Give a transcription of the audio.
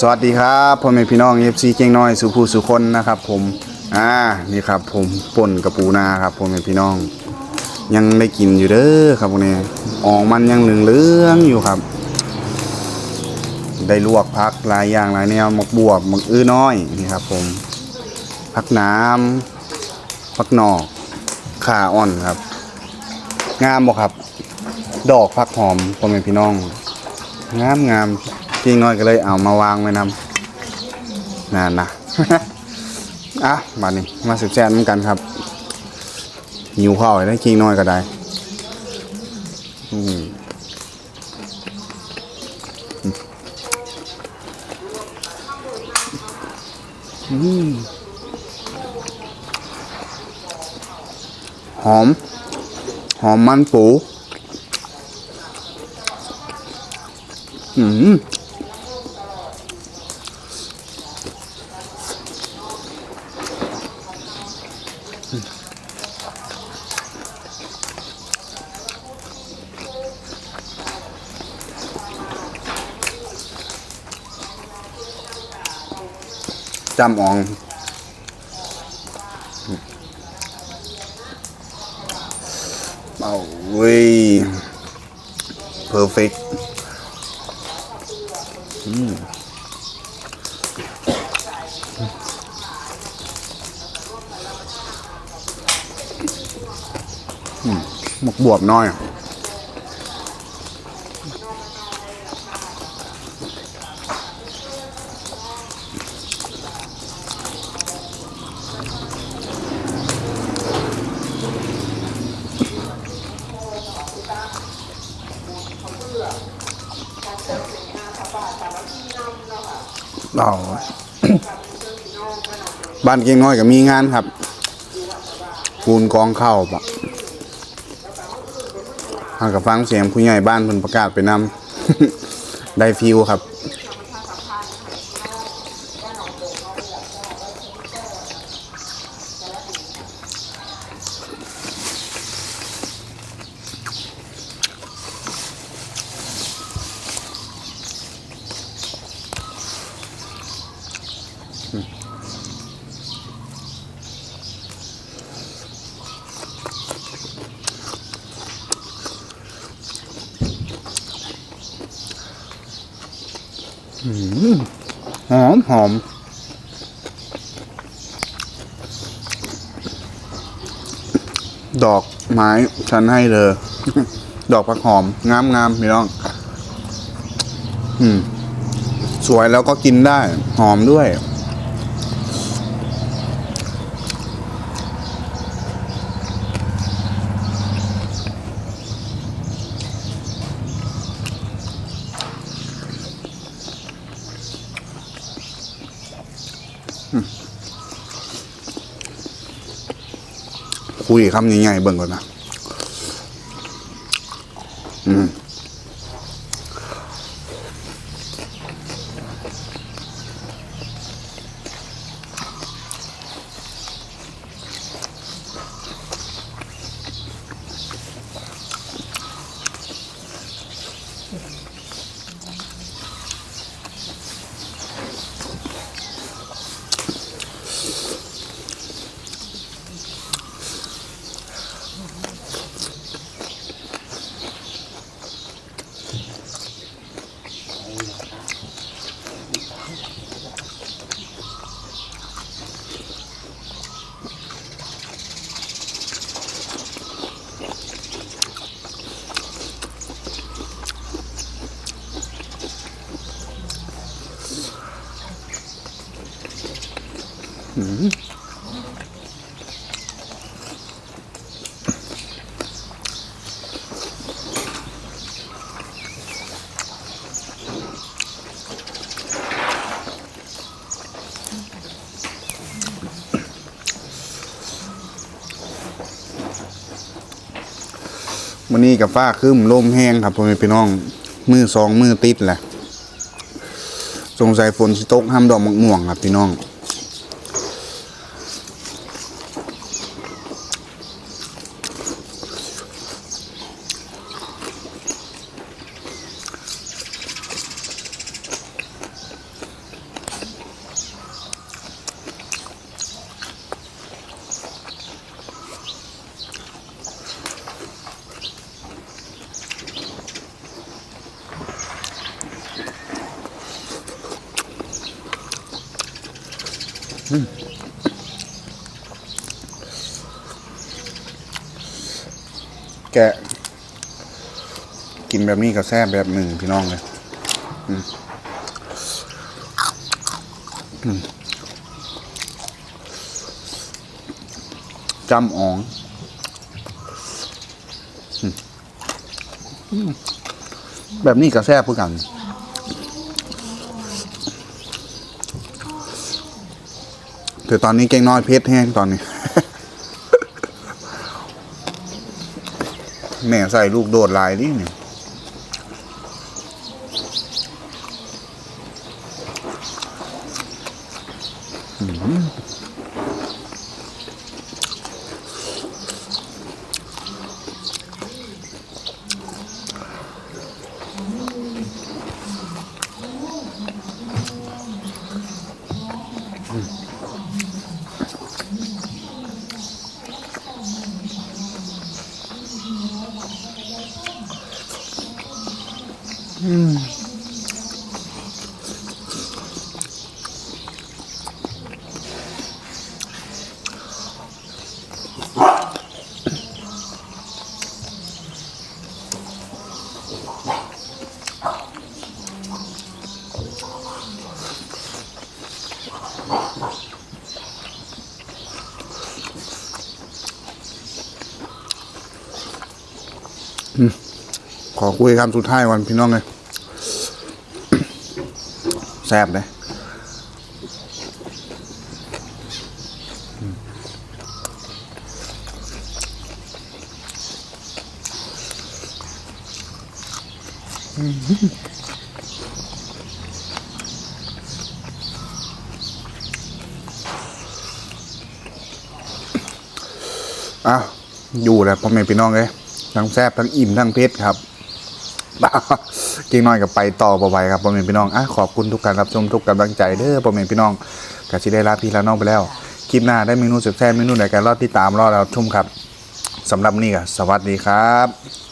สวัสดีครับพ่อแม่พี่น้องเอฟซีเก่งน้อยสุภูสุคนนะครับ ผมอ่านี่ครับ ผมป่นกระปูนาครับพ่อแม่พี่น้อง ยังได้กินอยู่เด้อครับพวกนี้ออกมันยังเหลืองอยู่ครับ ได้ลวกพักหลายอย่างหลายแนวหมกบวบหมกอื้อน้อยนี่ครับ ผมพักน้ำพักหนอกขาอ่อนครับ งามบ่ครับ ดอกพักหอมพ่อแม่พี่น้อง งามงาม จริงน้อยก็เลยเอามาวางไว้นำนั่นนะอะมานี่มาสืบแซนเหมือนกันครับหิวข้าวได้จริงน้อยก็ได้อือืมหอม หอมมันปู อืม จำอองเอาวิ่งเพอร์เฟกต์หมกบวบน้อย เราบ้านเก่งน้อยก็มีงานครับคูนกองเข้าปะหากับฟังเสียงผู้ใหญ่บ้านเพิ่นประกาศไปนำ ได้ฟิวครับ หอมหอมดอกไม้ฉันให้เลยดอกผักหอม งามงามพี่น้อง อืม สวยแล้วก็กินได้ หอมด้วย คุยคำง่ายๆเบิ่งก่อนนะ อืมันนี้กับฟ้าคืมลมแห้งครับพ่อแม่พี่น้องมือสองมือติดแหละ สงสัยฝนสิตกห้ามดอกมะม่วงครับพี่น้อง แกะ กินแบบนี้ก็แซ่บแบบหนึ่งพี่น้องเลยจำอ๋องแบบนี้ก็แซ่บเพื่อกัน แต่ตอนนี้เก่งน้อยเพชรแห้งตอนนี้แม่ใส่ลูกโดดลายดิเขอคุยคำสุดท้ายวันพี่น้องเลย แซ่บเลยอะอยู่แล้วพ่อแม่พี่น้องเลยทั้งแซ่บทั้งอิ่มทั้งเพชรครับ จริงน้อยกับไปต่อบ่ไหวครับพ่อแม่พี่น้องอะขอบคุณทุกการรับชมทุกกำลังใจเด้อพ่อแม่พี่น้องกะสิได้ลาพี่ลาน้องไปแล้วคลิปหน้าได้เมนูแซ่บเมนูไหนกันรอดที่ตามรอดเราชมครับสำหรับนี่ก็สวัสดีครับ